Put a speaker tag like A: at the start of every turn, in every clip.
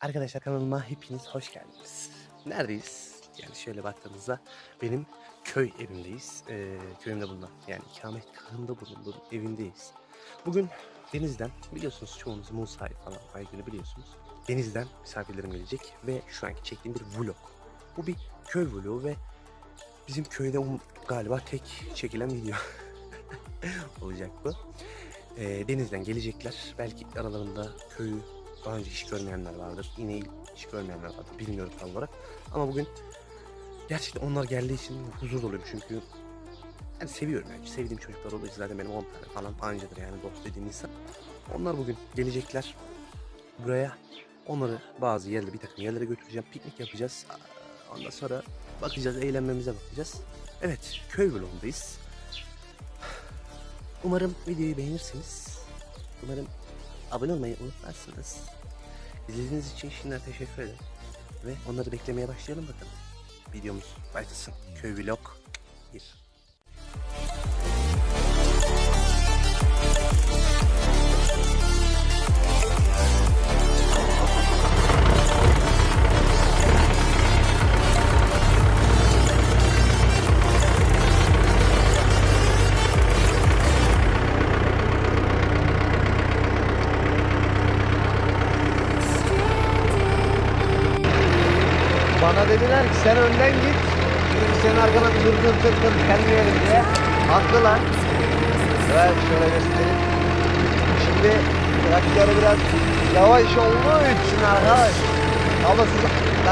A: Arkadaşlar kanalıma hepiniz hoş geldiniz. Neredeyiz? Yani şöyle baktığımızda benim köy evimdeyiz. Ee, köyümde bulunan yani ikametgahında bulunduğum evimdeyiz. Bugün Deniz'den biliyorsunuz çoğunuz Musa'yı falan Aygül'ü biliyorsunuz. Deniz'den misafirlerim gelecek ve şu anki çektiğim bir vlog. Bu bir köy vlogu ve bizim köyde um- galiba tek çekilen video olacak bu. Ee, denizden gelecekler. Belki aralarında köyü daha önce hiç görmeyenler vardır. İneği hiç görmeyenler vardır. Bilmiyorum tam olarak. Ama bugün gerçekten onlar geldiği için huzur doluyorum çünkü yani seviyorum yani. Sevdiğim çocuklar olduğu için zaten benim 10 tane falan ancadır yani dost dediğim insan. Onlar bugün gelecekler buraya. Onları bazı yerlere bir takım yerlere götüreceğim. Piknik yapacağız. Ondan sonra bakacağız, eğlenmemize bakacağız. Evet, köy vlogundayız. Umarım videoyu beğenirsiniz. Umarım abone olmayı unutmazsınız. İzlediğiniz için şimdiden teşekkür ederim. Ve onları beklemeye başlayalım bakalım. Videomuz başlasın. Köy vlog 1.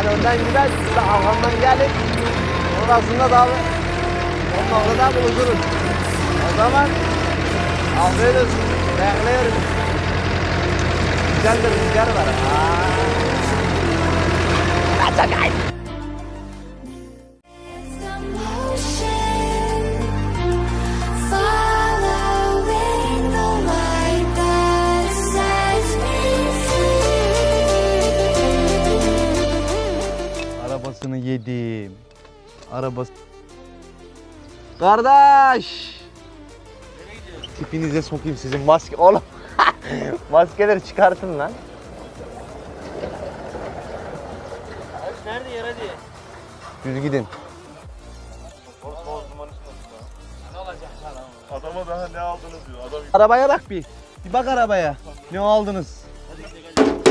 B: ben önden gider siz de arkamdan gelin. Sonrasında da o noktada buluşuruz. O zaman olsun. Bekliyoruz. Güzel de rüzgar var. Aa.
C: Following
B: Arabasını yedim. Arabası... Kardeş! Tipinize sokayım sizin maske... Oğlum! Maskeleri çıkartın lan.
D: Nerede yer hadi?
B: Düz gidin.
E: Adama daha ne aldınız diyor. Adam
B: Arabaya bak bir. Bir bak arabaya. Ne aldınız?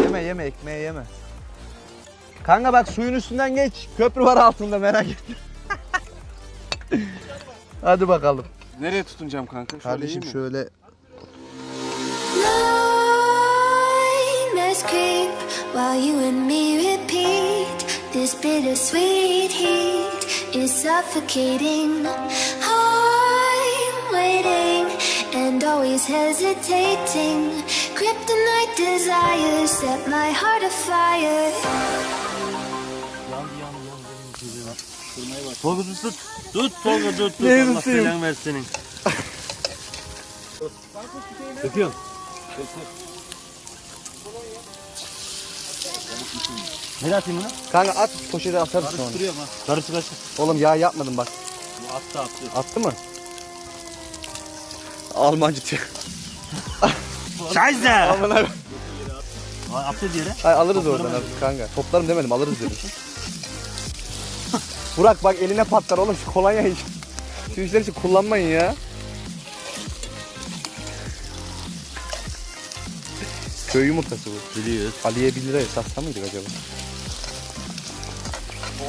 B: Yeme yeme ekmeği yeme. Kanka bak suyun üstünden geç. Köprü var altında merak etme. Hadi bakalım.
E: nereye tutunacağım kanka? Şöyle
B: Kardeşim
E: iyi mi?
B: şöyle
C: Nightmares creep while you and me repeat. This bittersweet heat is suffocating. I'm waiting and always hesitating. Kryptonite desires set my heart afire.
D: Tolga tut tut. Tut Tolga tut tut.
B: Neyi
D: Allah
B: tutayım?
D: belanı versin senin. Öpüyorum. Nereye atayım bunu?
B: Kanka at poşete atarız sonra.
D: Karıştırıyorum ha. Karıştır karıştır.
B: Oğlum yağ yapmadım bak.
D: Bu Attı attı.
B: Attı mı? Almancı tüy.
D: Scheiße! Ay, Attı diğeri.
B: Ay alırız oradan abi kanka. Toplarım demedim alırız dedim. Burak bak eline patlar oğlum şu kolonya iç. Şu işler için kullanmayın ya. Köy yumurtası bu.
D: Biliyoruz.
B: Ali'ye 1 liraya satsa mıydık acaba?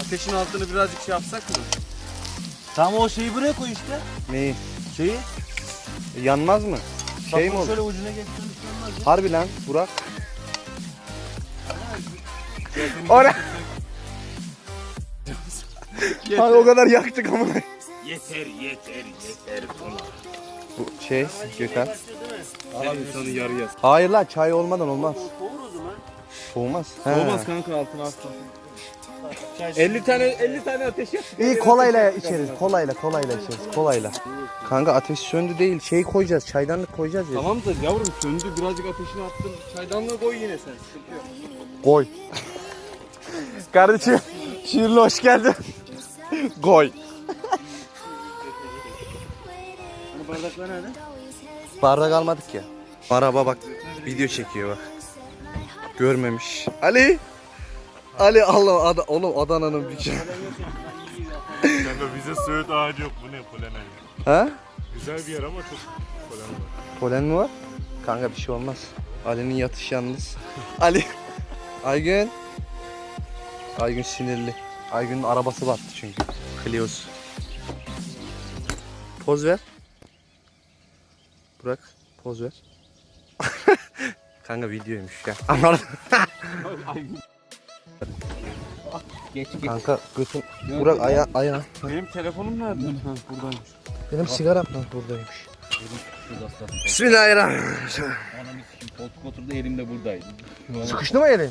E: Ateşin altını birazcık şey yapsak mı?
D: Tamam o şeyi buraya koy işte.
B: Neyi?
D: Şeyi.
B: E, yanmaz mı? Şey
D: Bak
B: mi
D: bunu
B: olur?
D: Şöyle ucuna getiririz.
B: Harbi lan Burak. Ora. Kanka o kadar yaktık ama.
D: Yeter yeter yeter.
B: Bu şey Gökhan.
E: Abi insanı yarıya.
B: Hayır lan çay olmadan olmaz.
D: Soğur o zaman.
B: Soğumaz. He.
E: Olmaz kanka altına altına. 50 tane 50 tane ateş yak.
B: İyi kolayla içeriz. Kolayla kolayla içeriz. Kolayla. Kanka ateş söndü değil. Şey koyacağız. Çaydanlık koyacağız ya.
E: Tamamdır yavrum söndü birazcık ateşini attın. Çaydanlığı koy yine sen. Sıkıntı yok.
B: Koy. Kardeşim şiirli hoş geldin. Koy.
D: Hani bardaklar nerede?
B: Bardak almadık ya. Araba bak video çekiyor bak. Görmemiş. Ali. Ali Allah Ad oğlum Adana'nın bir şey.
F: Kanka bize söğüt ağacı yok. Bu ne polen ağacı?
B: Ha?
F: Güzel bir yer ama çok polen var.
B: Polen mi var? Kanka bir şey olmaz. Ali'nin yatış yalnız. Ali. Aygün. Aygün sinirli. Aygün'ün arabası battı çünkü. Clio'su. Poz ver. Burak poz ver. Kanka videoymuş ya. Anladın.
E: Geç geç.
B: Kanka götün. Burak aya aya.
F: Benim telefonum nerede? Ha, buradaymış.
B: Benim sigaram da buradaymış. Bismillahirrahmanirrahim.
E: Ananı sikim. Koltuk oturdu elim de buradaydı.
B: Sıkıştı mı elin?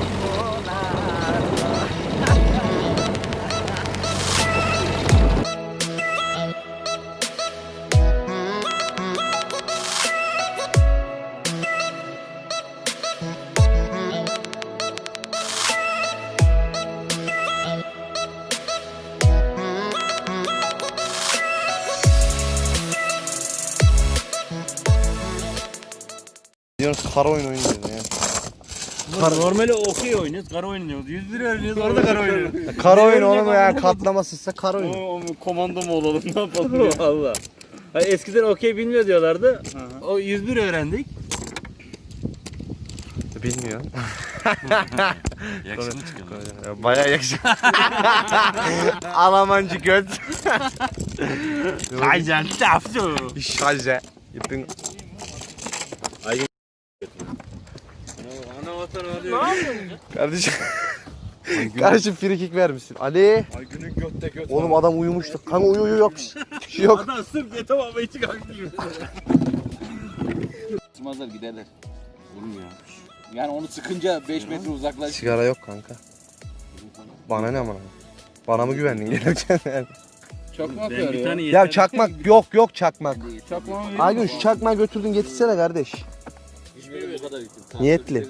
B: kara oyun oynuyoruz yani.
D: Normali okey oynuyoruz. Kara oynuyoruz. 100 lira oynuyoruz. Orada kara oynuyoruz.
B: Kara oyun oğlum ya katlamasızsa kara oyun.
D: O, o komando mu olalım ne yapalım ya? Valla. Hani eskiden okey bilmiyor diyorlardı. O 101 öğrendik.
B: Bilmiyor.
F: Yakışıklı çıkıyor.
B: Bayağı yakışıklı. Almancı göt.
D: Aycan tafsu.
B: Şaze. Yapın.
D: Vatan alıyor.
B: Kardeşim. Kardeşim frikik vermişsin. Ali.
F: Ay günün götte göt.
B: Oğlum adam uyumuştu. Kanka uyu uyu yok. Bir şey yok.
D: Adam sırf yetem almayı çıkarttı.
E: Sıkmazlar giderler. Oğlum ya. Yani onu sıkınca 5 metre uzaklaş.
B: Sigara yok kanka. Bana ne amına? Bana mı güvendin gelirken?
E: Çakmak
D: Ben
E: var
D: bir
E: ya.
D: tane
B: ya çakmak yok yok çakmak.
E: Çakmak
B: Aygün şu çakmağı götürdün getirsene kardeş. Niyetli.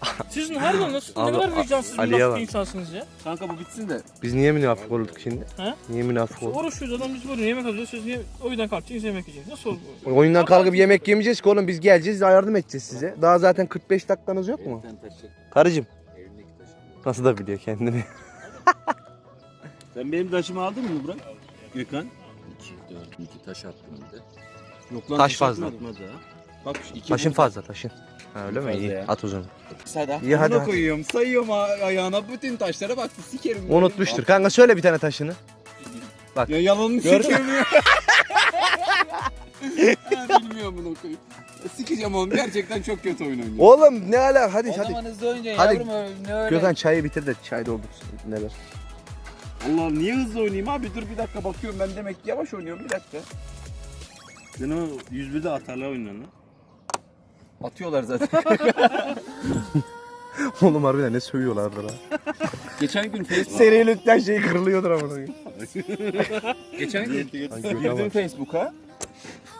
G: Siz harbiden nasıl ne
B: Abi,
G: kadar vicdansız bir
B: Ali'ye bak.
G: bir insansınız ya.
E: Kanka bu bitsin de.
B: Biz niye münafık olduk şimdi?
G: He?
B: Niye münafık olduk?
G: Oruçluyuz adam biz buyurun yemek alıyoruz siz niye o yüzden kalkacaksınız yemek yiyeceksiniz. Nasıl olur bu?
B: Oyundan kalkıp yemek yemeyeceğiz ki oğlum biz geleceğiz yardım edeceğiz size. Daha zaten 45 dakikanız yok mu?
E: Sen taşı.
B: Karıcığım
E: taşı.
B: nasıl da biliyor kendini.
D: Sen benim taşımı aldın mı Burak? Gökhan.
E: 2, 4, 2 taş attım bir de.
D: Yok lan
B: Taş
D: taş
B: fazla.
D: atmadı ha. Bak iki
B: Taşın fazla taşın. Ha öyle mi?
E: Fazla
B: İyi.
E: ya.
B: At o zaman.
E: Sada.
B: İyi, hadi, hadi.
E: koyuyorum. Sayıyorum a- ayağına bütün taşlara baktı sikerim.
B: Unutmuştur. Kanka söyle bir tane taşını.
E: Ya yalanını ya. Ha, Bilmiyorum bunu koyayım. Sikeceğim oğlum gerçekten çok kötü oyun oynuyor.
B: Oğlum ne ala hadi hadi.
E: zaman hızlı oynayın
B: Hadi.
E: yavrum öyle- ne öyle.
B: Gökhan çayı bitir de çay doldursun. Neler?
E: Allah'ım niye hızlı oynayayım abi dur bir dakika bakıyorum ben demek ki yavaş oynuyorum bir dakika.
D: Sen o 101'de atarla oynuyorsun lan.
E: Atıyorlar zaten.
B: Oğlum harbiden ne sövüyorlardır ha.
E: Geçen gün Facebook
B: Seri lütfen şey kırılıyordur ama.
E: geçen gün girdim Facebook'a.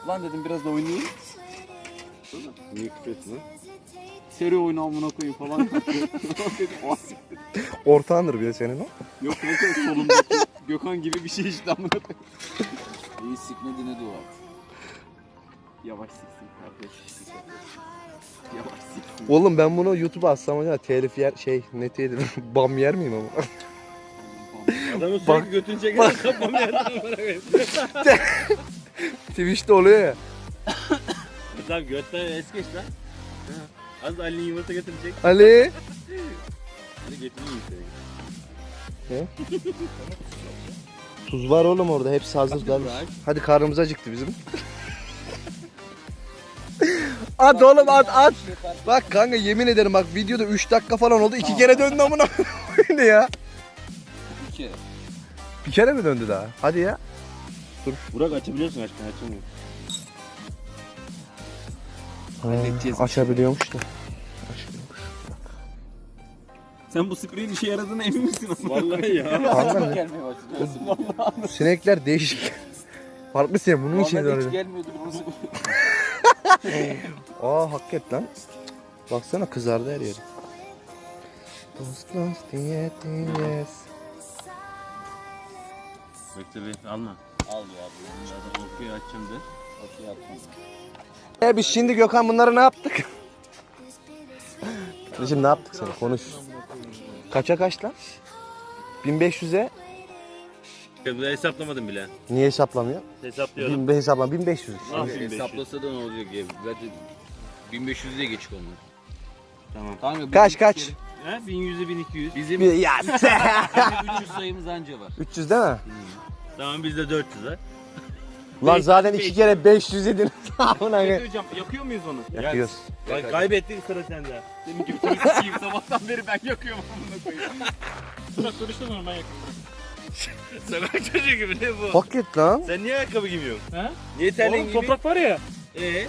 E: Lan dedim biraz da oynayayım.
D: Niye küfretsin lan?
E: Seri oyunu amına koyayım falan. dedim, "Ah, siktir."
B: Ortağındır bir de senin o.
E: Yok kanka solumdaki Gökhan gibi bir şey işte amına koyayım. İyi sikmediğine dua et. Yavaş siksin kardeş. Siksin.
B: Oğlum ben bunu YouTube'a atsam acaba telif yer şey ne telif bam yer miyim ama?
D: Adamın sürekli
B: Bak-
D: götünü çekerek kapmam yerden.
B: Twitch'te oluyor ya.
D: Tamam götten es geç lan. Az Ali'nin yumurta getirecek.
B: Ali.
D: Hadi getireyim seni.
B: Tuz var oğlum orada hepsi hazır kardeş. Hadi karnımız acıktı bizim. at oğlum at at. Bak kanka yemin ederim bak videoda 3 dakika falan oldu. 2 kere döndü amına koyayım. ne ya?
E: Bir kere.
B: Bir kere mi döndü daha? Hadi ya.
D: Burak açabiliyorsun aşkım açamıyor.
E: Halledeceğiz.
B: açabiliyormuş da. Açabiliyormuş.
E: Sen bu spreyin işe yaradığına emin misin?
D: Vallahi ya.
B: Kanka ne?
E: gelmeye başladı.
B: Bu sinekler değişik. Farklı sinek bunun için öyle.
E: hiç gelmiyordu.
B: Aa hakikaten lan. Baksana kızardı her yeri. To your fingers.
D: Bekle bir alma. Al ya. Bunları okuyu de.
E: Okey atmam.
B: E biz şimdi Gökhan bunları ne yaptık? Şimdi ne yaptık sana konuş. Kaça kaç lan? 1500'e
D: Ben hesaplamadım bile.
B: niye hesaplamıyor?
D: Hesaplıyorum.
B: 1000 hesaplam 1500.
D: Ah,
E: Abi
D: 1500.
E: hesaplasa da ne olacak ya? Zaten 1500 diye geçik onlar.
D: Tamam.
E: Tamam ya,
B: Kaç kaç?
D: Ha, 1100'e 1200.
E: Bizim
B: Bir- Ya
E: bizim 300 sayımız anca var.
B: 300 değil mi?
D: Tamam bizde 400 ha.
B: Lan zaten iki kere 500 edin. Amına koyayım.
D: Hocam yakıyor muyuz onu?
B: Yakıyoruz.
D: Kay- kaybettik sıra sende.
E: Senin gibi çocuk sikiyim sabahtan beri ben yakıyorum amına koyayım.
G: Bırak karıştırma ben yakıyorum.
D: Sokak çocuğu gibi ne bu?
B: Paket lan.
D: Sen niye ayakkabı giymiyorsun?
G: He?
D: Niye terliğin
G: Oğlum
D: gibi?
G: toprak var ya.
D: Ee?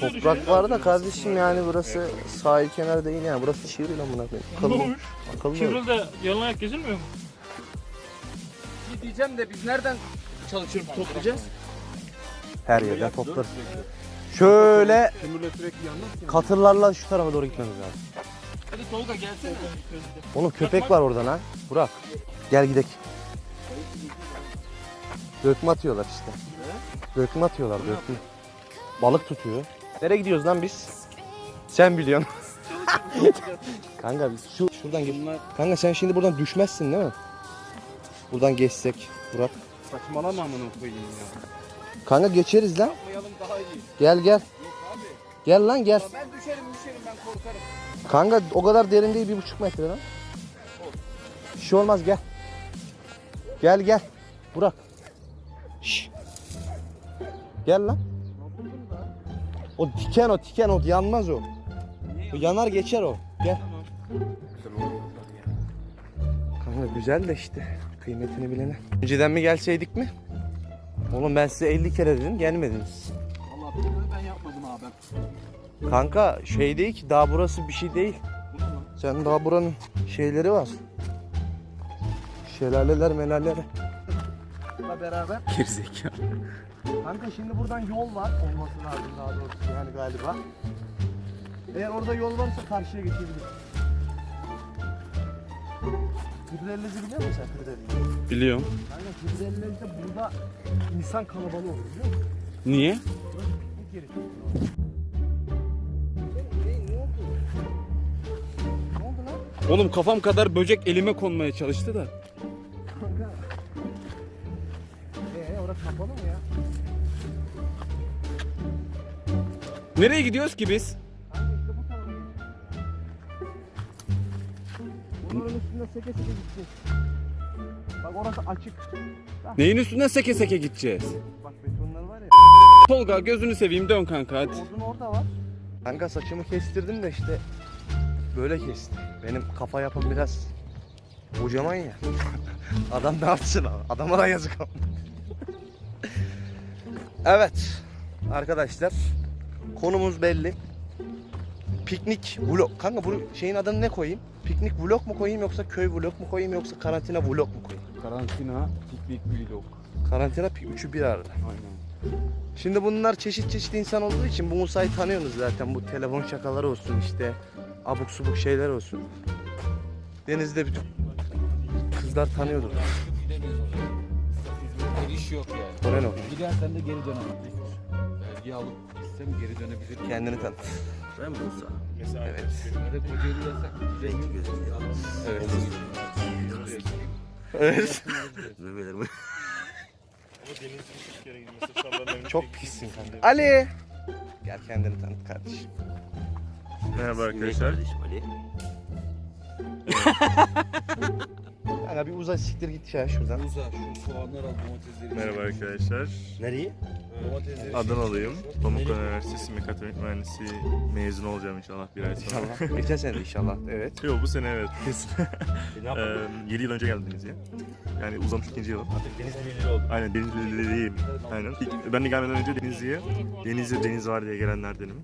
B: Toprak var da kardeşim yani burası sahil kenarı değil yani. Burası şehir lan buna koyayım.
G: Ne
B: Akıllı.
G: olmuş?
B: Akıllı. ol.
G: Kıvrılda yalın ayak gezilmiyor mu?
E: Bir diyeceğim de biz nereden çalışıp toplayacağız?
B: Her yerden toplarız. Şöyle katırlarla şu tarafa doğru gitmemiz lazım.
E: Hadi Tolga gelsene.
B: Oğlum köpek var oradan ha. Burak. Gel gidelim. Dökme atıyorlar işte. Dökme atıyorlar dökme. Balık tutuyor. Nereye gidiyoruz lan biz? Sen biliyorsun. Kanka biz şu şuradan geç. Kanka sen şimdi buradan düşmezsin değil mi? Buradan geçsek Burak.
D: Saçmalama amına koyayım ya.
B: Kanka geçeriz lan.
E: Yapmayalım daha iyi.
B: Gel gel. Gel lan gel.
E: Ben düşerim düşerim ben korkarım.
B: Kanka o kadar derin değil bir buçuk metre lan. Bir şey olmaz gel. Gel gel. Burak. Gel lan. O diken o diken o yanmaz o. O yanar geçer o. Gel. Kanka güzel de işte kıymetini bilene. Önceden mi gelseydik mi? Oğlum ben size 50 kere dedim gelmediniz.
E: Allah bilir ben yapmadım abi.
B: Kanka şey değil ki daha burası bir şey değil. Sen daha buranın şeyleri var. Şelaleler melaleler. beraber.
E: Gerizekalı.
B: Kanka şimdi buradan yol var olması lazım daha doğrusu yani galiba. Eğer orada yol varsa karşıya geçebiliriz. Kırdelezi biliyor musun sen Kırdelezi?
D: Biliyorum.
B: Kanka Kırdelez'de burada insan kalabalığı olur biliyor musun?
D: Niye?
B: Bu geri Ne oldu? Ne oldu lan?
E: Oğlum kafam kadar böcek elime konmaya çalıştı da. Nereye gidiyoruz ki biz?
B: Bunların üstünde seke seke gideceğiz. Bak orası açık.
E: Neyin üstünden seke seke gideceğiz?
B: Bak betonlar var ya.
E: Tolga gözünü seveyim dön kanka hadi.
B: Odun orada var. Kanka saçımı kestirdim de işte böyle kestim. Benim kafa yapım biraz kocaman ya. Adam ne yapsın abi? Adama da yazık ama. evet arkadaşlar konumuz belli. Piknik vlog. Kanka bu şeyin adını ne koyayım? Piknik vlog mu koyayım yoksa köy vlog mu koyayım yoksa karantina vlog mu koyayım?
E: Karantina, piknik vlog.
B: Karantina pi- üçü bir arada.
E: Aynen.
B: Şimdi bunlar çeşit çeşit insan olduğu için bu Musa'yı tanıyorsunuz zaten. Bu telefon şakaları olsun işte. Abuk subuk şeyler olsun. Denizde bütün kızlar tanıyordur.
E: Bir iş yok yani.
B: O ne o?
E: Gidersen de geri dönemem. Belge alıp gitsem geri dönebilirim.
B: Kendini tanıt.
D: Ben Musa.
B: Evet.
E: Hadi Kocaeli yasak.
D: Rengi gözünü yalan.
E: Evet.
B: Evet.
F: Sallanabilir.
B: Çok pissin kanka. Ali. Gel kendini tanıt kardeşim.
F: Merhaba arkadaşlar.
D: Kardeşim Ali.
B: Kanka bir uzay siktir git ya şuradan.
E: Uza şu soğanlar al domatesleri.
F: Merhaba arkadaşlar.
D: Nereye?
E: Domatesleri.
F: Adanalıyım. Pamukkale Üniversitesi Mekatronik Mühendisliği mezun olacağım inşallah bir ay sonra.
B: İnşallah. Geçen sene inşallah. Evet.
F: Yok bu sene evet kesin.
D: Ne yapalım?
F: 7 yıl önce geldim Denizli'ye. Yani uzamış ikinci yılım.
D: Deniz birliği oldu.
F: Aynen Denizli'deyim. Aynen. İlk- ben de gelmeden önce Denizli'ye Denizli deniz var diye gelenlerdenim.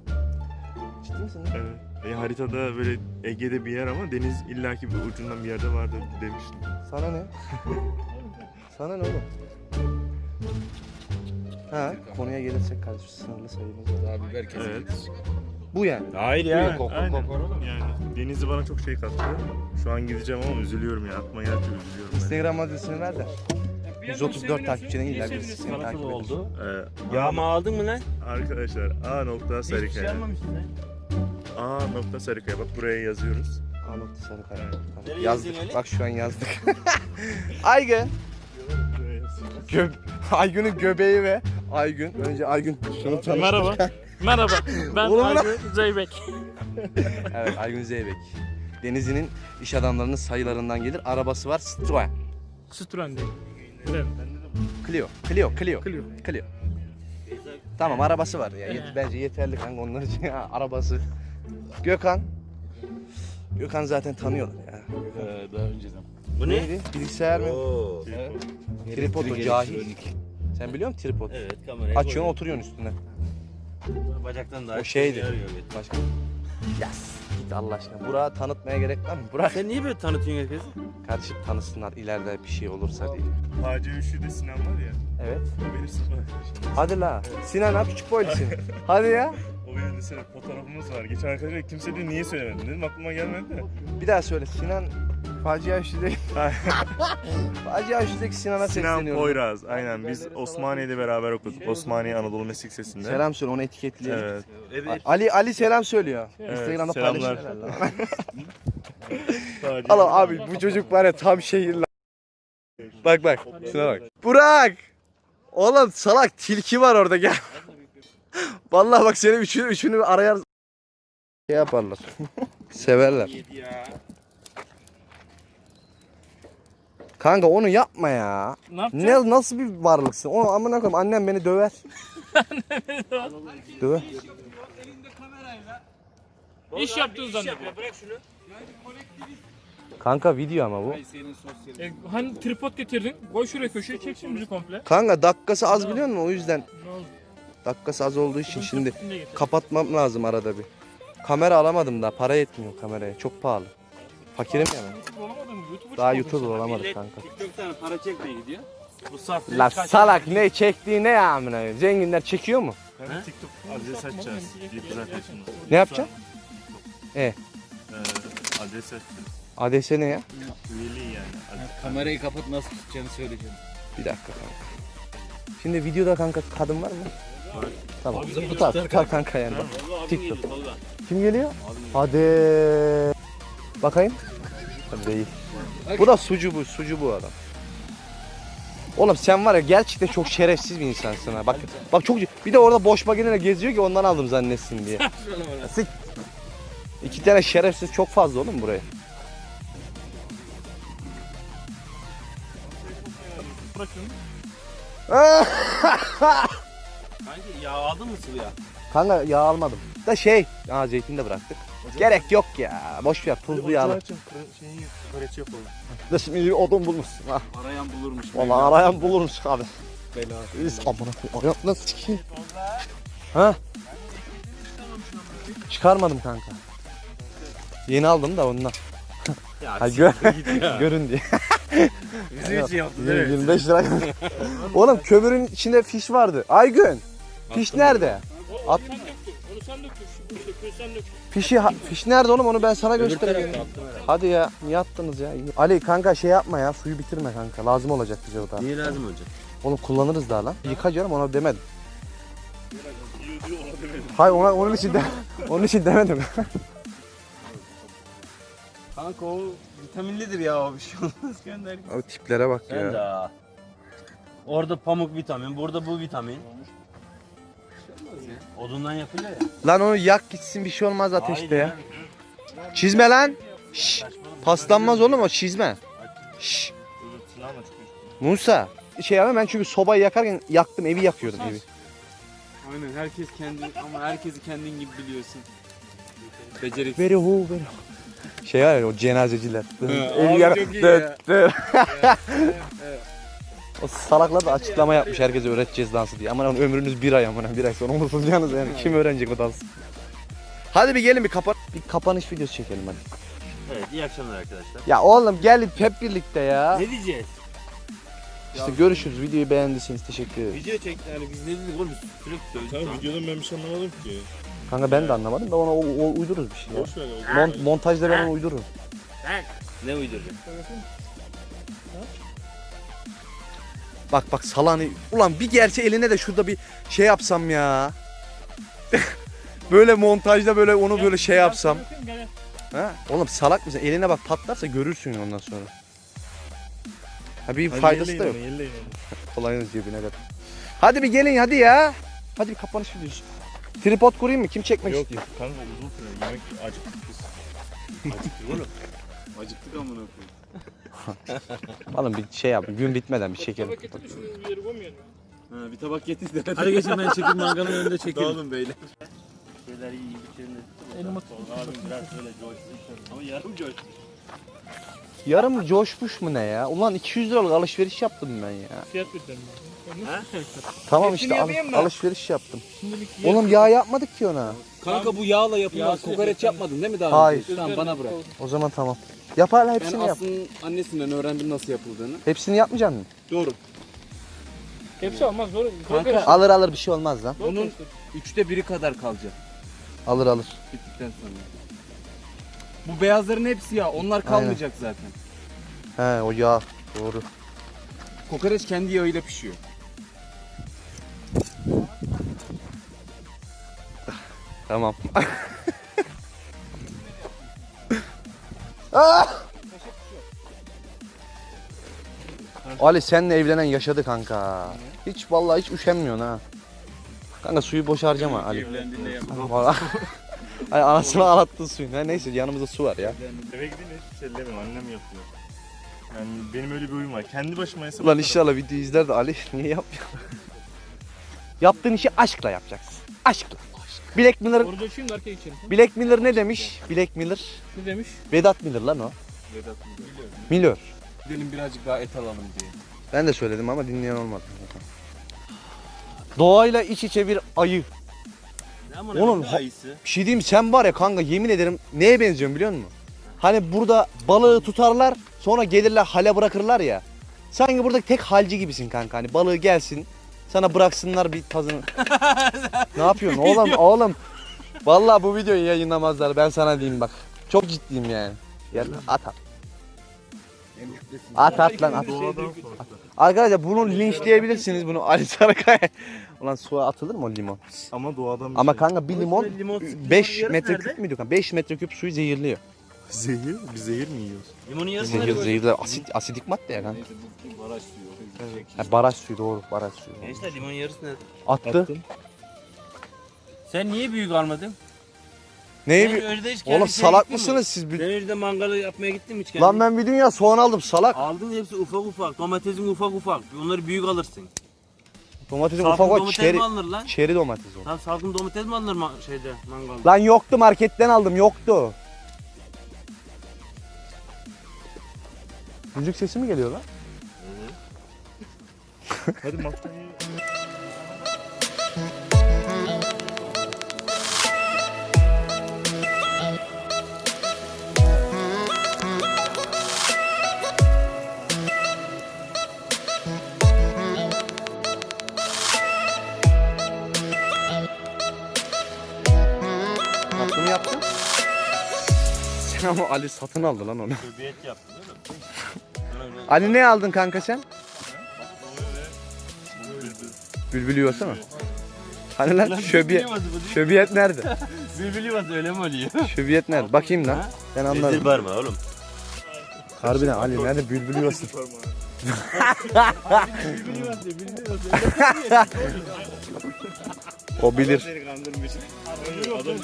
B: Ciddi misin?
F: Evet. E, haritada böyle Ege'de bir yer ama deniz illaki bir ucundan bir yerde vardır demiştim.
B: Sana ne? Sana ne oğlum? Ha, konuya gelirsek kardeşim sınırlı sayımız var.
E: Daha biber
F: Evet.
B: Bu yani.
D: Hayır
B: ya.
D: ya.
F: Aynen. Yani Denizli bana çok şey kattı. Şu an gideceğim ama üzülüyorum ya. Aklıma geldikçe üzülüyorum. ben.
B: Instagram adresini ver de. 134 takipçinin illa birisi seni takip
D: Nasıl
B: eder.
D: oldu?
F: Ee,
D: Yağ mı aldın mı lan?
F: Arkadaşlar A nokta
D: Hiçbir şey
F: Sarıkaya.
D: almamışsın lan.
F: A nokta Sarıkaya. Bak buraya yazıyoruz.
B: Anlattı Sarıkaya.
F: Evet.
B: Tamam.
D: Nereye
B: Yazdık.
D: yazdın Ali?
B: Bak şu an yazdık. Aygün.
F: Buraya yazıyoruz.
B: Gö Aygün'ün göbeği ve Aygün. Önce Aygün. Şunu tanıştır.
G: Merhaba. Merhaba. Ben
B: Oğlum.
G: Aygün Zeybek.
B: Evet Aygün Zeybek. Denizli'nin iş adamlarının sayılarından gelir. Arabası var Citroen.
G: Citroen değil. Evet.
B: Clio. Clio. Clio.
G: Clio.
B: Clio. Tamam arabası var ya. Yet- bence yeterli kanka onlar için. Arabası. Gökhan. Gökhan zaten tanıyorlar ya.
E: Ee, daha önceden.
D: Bu ne?
B: Neydi? Bilgisayar mı?
D: Oo.
B: Tripod o cahil. Sen biliyor musun tripod?
D: Evet kamerayı
B: Açıyorsun
D: koydum.
B: oturuyorsun üstüne.
D: Bacaktan da
B: O şeydi.
D: evet.
B: Başka? Yas. Git Allah aşkına. Burak'ı tanıtmaya gerek var mı? Burak.
D: Sen niye böyle tanıtıyorsun herkesi?
B: Kardeşim tanısınlar ileride bir şey olursa diye.
F: AC 3'lü de Sinan var ya.
B: Evet.
F: O benim sınıf arkadaşım.
B: Hadi la. Sinan ha küçük boylusun. Hadi ya.
F: O benim lisede fotoğrafımız var. Geçen arkadaşlar kimse diyor niye söylemedin dedim aklıma gelmedi de.
B: Bir daha söyle. Sinan Facia Üçlü'deki Facia Üçlü'deki Sinan'a
F: Sinan
B: sesleniyorum.
F: Poyraz. Aynen biz Osmaniye'de beraber okuduk. Osmaniye Anadolu Meslek Lisesi'nde.
B: Selam söyle onu etiketleyelim.
F: Evet.
D: Evet.
B: Ali Ali selam söylüyor.
F: Evet,
B: Instagram'da
F: selamlar.
B: paylaşıyor. Allah abi bu çocuk var ya tam şehir lan. Bak bak şuna bak. Burak! Oğlum salak tilki var orada gel. Vallahi bak seni üçünü, üçünü arayar. Şey yaparlar. Severler. Kanka onu yapma ya.
G: Ne yapacaksın?
B: Ne nasıl bir varlıksın? O amına koyayım annem beni döver. döver.
G: İş yaptığını zannediyor.
D: Bırak şunu.
B: Kanka video ama bu.
G: E, hani tripod getirdin. Koy şuraya köşeye çeksin bizi komple.
B: Kanka dakikası az biliyor musun? O yüzden
G: Ne oldu?
B: dakikası az olduğu için şimdi kapatmam lazım arada bir. Kamera alamadım daha. Para yetmiyor kameraya. Çok pahalı. Fakirim ya ben. Daha YouTube olamadık kanka.
D: TikTok'tan para çekmeye gidiyor. Bu saflık
B: La salak ne çektiği ne ya amına koyayım? Zenginler çekiyor mu?
F: Kanka TikTok adres açacağız. Yapacağız arkadaşımla.
B: Ne yapacaksın? E?
F: Ee, adres açacağız.
B: ADS ne ya?
F: Üyeliği yani. Adres-
E: kamerayı kapat nasıl tutacağını söyleyeceğim.
B: Bir dakika kanka. Şimdi videoda kanka kadın var mı? Tamam. Tutar, tutar kanka yani.
D: Tolga abim
B: TikTok.
D: geliyor.
B: Kim geliyor? Hadi. Bakayım. Değil. Bu da sucu bu, sucu bu adam. Oğlum sen var ya gerçekten çok şerefsiz bir insansın ha. Bak bak çok bir de orada boş makineyle geziyor ki ondan aldım zannetsin diye. Sik. İki tane şerefsiz çok fazla oğlum buraya.
G: Bırak şunu.
D: Kanki yağ aldın mı sıvı yağ?
B: Kanka yağ almadım. Da şey, aa zeytin de bıraktık. Gerek yok ya. Boş ver tuzlu yağlı.
F: Şeyi.
B: Da şimdi bir odun bulmuşsun ha.
E: Arayan bulurmuş.
B: Valla arayan bulurmuş abi. Biz amına koyayım. Nasıl çıkayım? Ha? Çıkarmadım kanka. Yeni aldım da ondan.
D: Ya
B: Ha, gör, görün diye.
D: Bizim için yaptın değil mi?
B: 25 lira. Oğlum kömürün içinde fiş vardı. Aygün. Fiş nerede? At.
G: Sen döktün. Onu sen döktün. Şekilde sen döktün.
B: Fişi ha- fiş nerede oğlum onu ben sana göstereyim. Hadi ya niye attınız ya? Ali kanka şey yapma ya suyu bitirme kanka. Lazım olacak bize o da.
D: Niye lazım olacak?
B: Oğlum kullanırız daha lan. Yıka ona demedim. Hayır ona, onun için de onun için demedim.
D: Kanka o vitaminlidir ya o bir şey olmaz gönder.
B: Abi tiplere bak
D: Sen de ha. Orada pamuk vitamin, burada bu vitamin. Odundan yapılıyor ya.
B: Lan onu yak gitsin bir şey olmaz ateşte ya. Çizme lan. Şşş. Paslanmaz oğlum o çizme.
F: Çıkıyor.
B: Musa. Şey ama ben çünkü sobayı yakarken yaktım evi yakıyordum evi.
E: Aynen herkes kendi ama herkesi kendin gibi biliyorsun. Beceriksiz.
B: Veri hu veri hu. Şey var ya o cenazeciler. Evi
E: abi
B: yak-
E: çok iyi
B: Dıt,
E: ya.
B: dıt. O salaklar da açıklama yapmış herkese öğreteceğiz dansı diye. Aman ömrünüz bir ay amına bir ay sonra unutulacaksınız yani. Kim öğrenecek o dansı? Hadi bir gelin bir kapan bir kapanış videosu çekelim hadi.
D: Evet iyi akşamlar arkadaşlar.
B: Ya oğlum gelin hep birlikte ya.
D: Ne diyeceğiz?
B: İşte görüşürüz. Videoyu beğendiyseniz teşekkür ederim.
D: Video çek yani biz ne dedik oğlum sürekli söyledik.
F: videodan ben bir şey anlamadım ki.
B: Kanka ben de anlamadım da ona o, o- uydururuz bir şey ya.
F: Boş ver ya.
B: Mont- montajda ben onu uydururum.
D: Ne uydurdun?
B: Bak bak salanı. Ulan bir gerçi eline de şurada bir şey yapsam ya. böyle montajda böyle onu böyle şey yapsam. Ha? Oğlum salak mısın? Eline bak patlarsa görürsün ondan sonra. Ha bir faydası da yok. Kolayınız cebine kadar. Hadi bir gelin hadi ya. Hadi bir kapanış videosu. Tripod kurayım mı? Kim çekmek
F: Yok
B: istiyor?
F: kanka uzun süre yemek acıktık biz.
E: Acıktık oğlum. Acıktık amına koyayım.
B: Oğlum bir şey yap. Gün bitmeden bir çekelim.
E: Ha, bir tabak getir de.
D: Hadi geçin ben çekim mangalın önünde çekelim.
E: Dağılın beyler.
D: Şeyler iyi içerinde.
G: Elim at.
D: Abim biraz böyle coşsun. Ama yarım coşsun.
B: Yarım coşmuş mu ne ya? Ulan 200 liralık alışveriş yaptım ben ya.
G: Fiyat.
D: Ha?
B: Tamam
G: Hepsini
B: işte al-
G: yapayım mı?
B: alışveriş yaptım.
G: Şimdilik
B: Oğlum yağ yapmadık ki ona.
E: Kanka bu yağla yapılmaz. Kokoreç yapmadın değil mi daha
B: Hayır.
E: önce? Tamam bana bırak.
B: O zaman tamam. Yap hala
E: Ben
B: hepsini yap.
E: Aslı'nın annesinden öğrendim nasıl yapıldığını.
B: Hepsini yapmayacaksın mı?
E: Doğru.
G: Hepsi olmaz zor.
E: Kanka,
B: Alır alır bir şey olmaz lan.
E: Bunun üçte biri kadar kalacak
B: Alır alır.
E: bittikten sonra. Bu beyazların hepsi ya. Onlar kalmayacak zaten.
B: He o yağ. Doğru.
E: Kokoreç kendi yağıyla pişiyor.
B: Tamam. Ah! Ali senle evlenen yaşadı kanka. Hiç vallahi hiç üşenmiyorsun ha. Kanka suyu boş harcama Ali.
D: Evlendiğinde yap.
B: Vallahi. Ay anasını ağlattın suyun. Ha, neyse yanımızda su var ya.
F: Eve gidince şey ellemiyorum. Annem yapıyor. Yani benim öyle bir huyum var. Kendi başıma hesap
B: Ulan inşallah video izler de Ali niye yapmıyor? Yaptığın işi aşkla yapacaksın. Aşkla. Black Miller,
G: Orada şimdi arkaya geçelim.
B: Black Miller ne demiş? Black Miller.
G: Ne demiş?
B: Vedat Miller lan o.
E: Vedat
B: Miller.
E: Gidelim birazcık daha et alalım diye.
B: Ben de söyledim ama dinleyen olmadı. Doğayla iç içe bir ayı.
D: Aman
B: Oğlum,
D: Oğlum
B: ha-
D: ayısı.
B: Bir şey diyeyim mi? sen var ya kanka yemin ederim neye benziyorsun biliyor musun? Hani burada balığı tutarlar sonra gelirler hale bırakırlar ya. Sanki buradaki tek halci gibisin kanka. Hani balığı gelsin sana bıraksınlar bir tazını. ne yapıyorsun oğlum oğlum? Vallahi bu videoyu yayınlamazlar ben sana diyeyim bak. Çok ciddiyim yani. Gel at at. At at lan at. Arkadaşlar bunu linçleyebilirsiniz bunu Ali Sarakaya. Ulan suya atılır mı o limon?
F: Ama doğadan bir
B: Ama
F: şey.
B: kanka bir limon
D: limon- limonun
B: 5
D: yarısı
B: metreküp müydü kanka? 5 metreküp suyu zehirliyor.
F: Zehir? Biz zehir mi yiyoruz?
D: Limonun yarısı
B: Zehir, zehirler asit, asidik madde ya kanka.
E: Neyse bu baraj suyu.
B: Ha, baraj suyu doğru baraj suyu.
D: Gençler limonun yarısı nerede?
B: Attı.
F: Attım.
D: Sen niye büyük almadın?
B: Neyi bir...
D: öyle hiç
B: Oğlum salak mısınız siz? Bir...
D: Sen öyle mangalı yapmaya gittin mi hiç kendin?
B: Lan ben bir dünya soğan aldım salak.
D: Aldın hepsi ufak ufak. Domatesin ufak ufak. Onları büyük alırsın.
B: Domatesin
D: Salkım
B: ufak ufak
D: domates
B: çeri,
D: mi alınır lan?
B: çeri domates o.
D: Lan salkım domates mi alınır ma- şeyde mangalda?
B: Lan yoktu marketten aldım yoktu. Müzik sesi mi geliyor lan?
F: Hadi matlayı.
B: Tatlı mı yaptın? Sen ama Ali satın aldı lan onu.
D: Değil mi?
B: Ali ne aldın kanka sen? Bülbül yuvası mı? Hani lan şöbiyet, şöbiyet nerede?
D: Bülbül yuvası öyle mi oluyor?
B: Şöbiyet nerede? Bakayım lan. Ben anlarım.
D: var mı oğlum?
B: Harbiden Ali nerede bülbül yuvası? o bilir.
F: Adam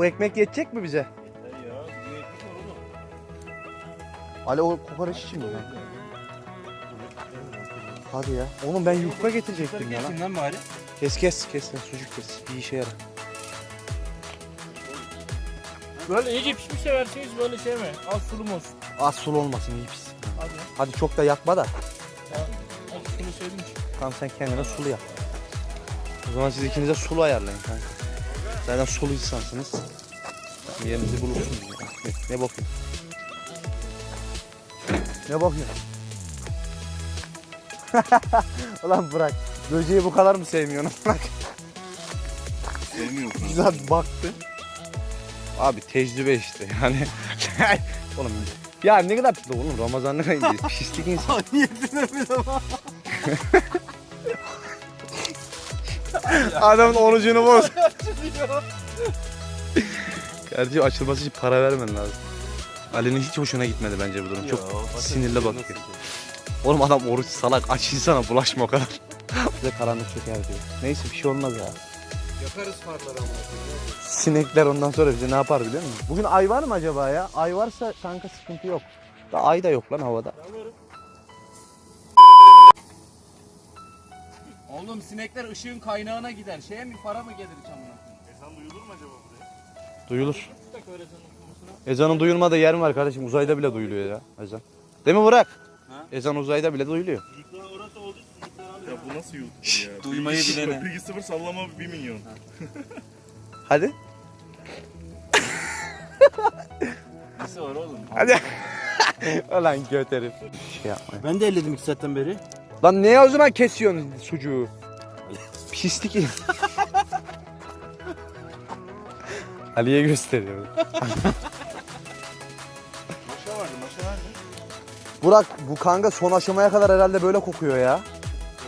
B: Bu ekmek yetecek mi bize?
F: Ya bu ekmek var oğlum.
B: Ali o kokoreç için mi? lan? Hadi ya. Oğlum ben yufka getirecektim ya lan.
D: Kesin lan bari.
B: Kes kes kes lan sucuk kes. Bir işe yarar.
G: Böyle iyice pişmiş seversiniz böyle şey mi? Az sulu mu olsun?
B: Az sulu olmasın iyi pis.
G: Hadi.
B: Hadi çok da yakma da.
G: Az sulu sevdim ki.
B: Tamam sen kendine sulu yap. O zaman siz ikiniz de sulu ayarlayın kanka. Zaten sulu insansınız. Yerinizi bulursunuz. Ne, bakıyorsun? Ne bakıyorsun? Ulan bırak. Böceği bu kadar mı sevmiyorsun? Bırak.
F: Sevmiyorum.
B: Güzel baktı. Abi tecrübe işte yani. oğlum ya ne kadar oğlum Ramazan'da kayınca pislik insan. Adamın orucunu boz. Kardeşim açılması için para vermen lazım. Ali'nin hiç hoşuna gitmedi bence bu durum. Çok sinirli bakıyor. Oğlum adam oruç salak aç insana bulaşma o kadar. Bize karanlık çöker diyor. Neyse bir şey olmaz ya.
E: Yakarız farları ama.
B: Sinekler ondan sonra bize ne yapar biliyor musun? Bugün ay var mı acaba ya? Ay varsa kanka sıkıntı yok. Da ay da yok lan havada.
E: Oğlum sinekler ışığın kaynağına gider. Şeye mi fara mı gelir camına?
F: Ezan duyulur mu acaba?
B: Duyulur. Ezanın duyulmadığı yer mi var kardeşim? Uzayda bile duyuluyor ya ezan. Değil mi Burak?
E: Ha?
B: Ezan uzayda bile duyuluyor.
F: Ya bu nasıl YouTuber ya?
E: duymayı bilene.
F: Bilgi sıfır sallama 1 milyon.
B: Hadi.
E: Nesi var oğlum?
B: Hadi. Ulan göt herif. Şey yapmayın.
D: Ben de elledim iki saatten beri.
B: Lan neye o zaman kesiyorsun sucuğu? Pislik. Ali'ye gösteriyor.
F: Maşa vardı, maşa nerede?
B: Burak bu kanka son aşamaya kadar herhalde böyle kokuyor ya.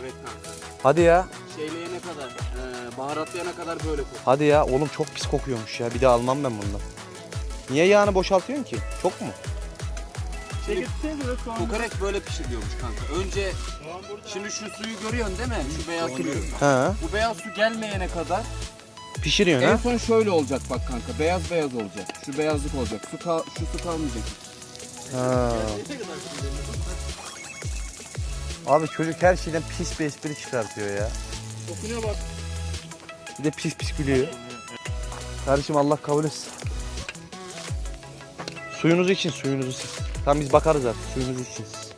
E: Evet kanka.
B: Hadi ya.
E: Şeyleyene kadar, e, baharatlayana kadar böyle kokuyor.
B: Hadi ya oğlum çok pis kokuyormuş ya. Bir de almam ben bundan. Niye yağını boşaltıyorsun ki? Çok mu?
G: Soğan.
E: Kokoreç böyle pişiriyormuş kanka. Önce şimdi şu suyu görüyorsun değil mi? Şu beyaz suyu.
B: Ha.
E: Bu beyaz su gelmeyene kadar
B: Pişiriyorsun
E: en
B: ha?
E: son şöyle olacak bak kanka. Beyaz beyaz olacak. Şu beyazlık olacak. Su kal şu su kalmayacak.
B: Ha. Abi çocuk her şeyden pis bir espri çıkartıyor ya.
G: Dokunuyor bak.
B: Bir de pis pis gülüyor. Kardeşim Allah kabul etsin. Suyunuzu için suyunuzu siz. Tamam biz bakarız artık suyunuzu için siz.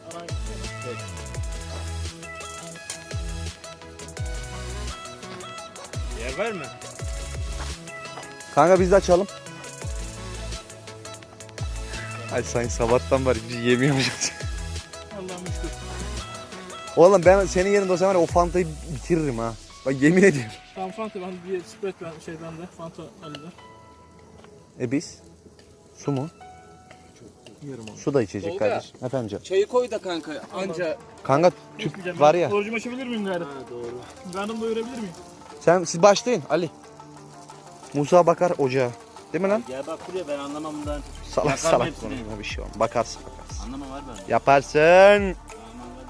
F: Yer verme.
B: Kanka biz de açalım. Ay sanki sabahtan beri biz yemiyormuşuz.
G: Allah'ım şükür.
B: Oğlum ben senin yerinde olsam var ya o fantayı bitiririm ha. Bak yemin ediyorum.
G: Tamam Fanta ben bir spread ben şeyden de Fanta Ali'den.
B: E biz? Su mu? Su da içecek
E: Tolga.
B: kardeşim. Efendim canım.
E: Çayı koy da kanka anca.
B: Kanka tüp var ya.
G: Orucumu açabilir miyim gayret?
E: Ha doğru.
G: Karnımı doyurabilir miyim?
B: Sen siz başlayın Ali. Musa bakar ocağa. Değil mi lan?
D: Gel bak buraya ben anlamam bundan.
B: Salak
D: Bakar
B: salak
D: hepsini.
B: konuşma bir şey olmaz. Bakarsın bakarsın.
D: Anlamam var ben.
B: Yaparsın.
D: Anlamam var.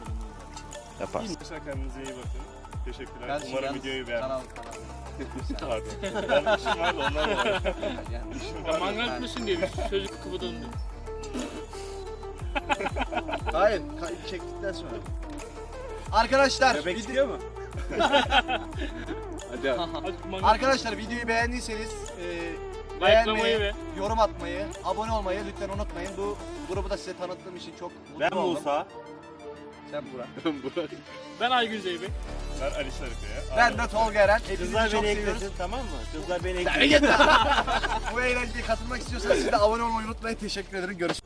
B: Yaparsın.
F: Arkadaşlar kendinize iyi bakın. Teşekkürler.
E: Kardeşim,
F: Umarım
E: yalnız
F: videoyu
E: Kanal
F: beğendiniz.
E: kanal.
F: Pardon. Ben işim vardı ondan dolayı.
E: Yani işim
G: Ya
E: var.
G: mangal etmesin diye bir çocuk kıvıdalım diye.
B: Hayır, çektikten sonra. Arkadaşlar,
E: Bebek istiyor mu? Hadi abi.
B: Arkadaşlar videoyu beğendiyseniz e,
G: Like'lamayı ve
B: yorum atmayı, abone olmayı lütfen unutmayın. Bu grubu da size tanıttığım için çok mutlu
F: Ben
B: oldum.
F: Musa.
B: Sen Burak.
G: ben Aygün Zeybe.
F: Ben Ali Şarife'ye.
B: Ben de Tolga Eren. Hepinizi
D: Kızlar
B: çok
D: beni
B: seviyoruz.
D: eklesin tamam mı? Kızlar beni eklesin.
B: Bu eğlenceye katılmak istiyorsanız siz de abone olmayı unutmayın. Teşekkür ederim. Görüşürüz.